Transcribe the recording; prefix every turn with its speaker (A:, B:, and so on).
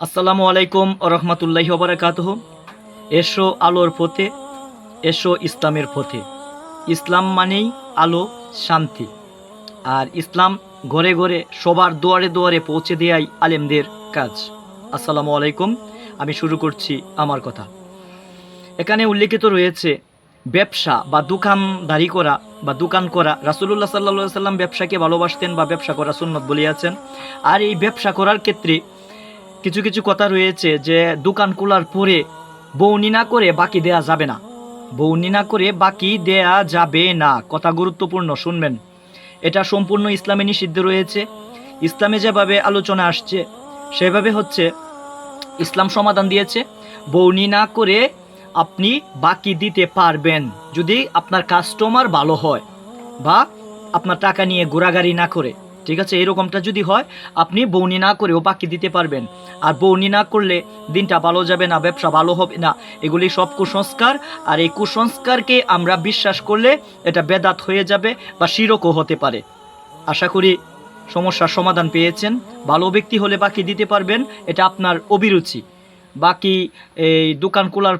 A: আসসালামু আলাইকুম রহমতুল্লাহি ওবরাকাতহ এসো আলোর পথে, এসো ইসলামের পথে। ইসলাম মানেই আলো, শান্তি। আর ইসলাম ঘরে ঘরে সবার দুয়ারে দুয়ারে পৌঁছে দেয়াই আলেমদের কাজ। আসসালামু আলাইকুম, আমি শুরু করছি আমার কথা। এখানে উল্লেখিত রয়েছে, ব্যবসা বা দোকানদারি করা বা দোকান করা, রাসুলুল্লাহ সাল্লা সাল্লাম ব্যবসাকে ভালোবাসতেন বা ব্যবসা করা সুন্নত বলিয়াছেন। আর এই ব্যবসা করার ক্ষেত্রে কিছু কিছু কথা রয়েছে যে দোকান খোলার পরে বৌনি না করে বাকি দেয়া যাবে না। বৌনি না করে বাকি দেয়া যাবে না। কথা গুরুত্বপূর্ণ, শুনবেন। এটা সম্পূর্ণ ইসলামে নিষিদ্ধ রয়েছে। ইসলামে যেভাবে আলোচনা আসছে, সেভাবে হচ্ছে ইসলাম সমাধান দিয়েছে। বৌনি না করে আপনি বাকি দিতে পারবেন। যদি আপনার কাস্টমার ভালো হয় বা আপনার টাকা নিয়ে ঘোরাগাড়ি না করে। ঠিক আছে? এরকমটা যদি হয়, আপনি বৌনি না করেও বাকি দিতে পারবেন। আর বৌনি না করলে দিনটা ভালো যাবে না, ব্যবসা ভালো হবে না। এগুলি সব কুসংস্কার। আর এই কুসংস্কারকে আমরা বিশ্বাস করলে এটা বেদাত হয়ে যাবে বা শিরকও হতে পারে। আশা করি সমস্যার সমাধান পেয়েছেন। ভালো ব্যক্তি হলে বাকি দিতে পারবেন। এটা আপনার অভিরুচি। বাকি এই দোকান খোলার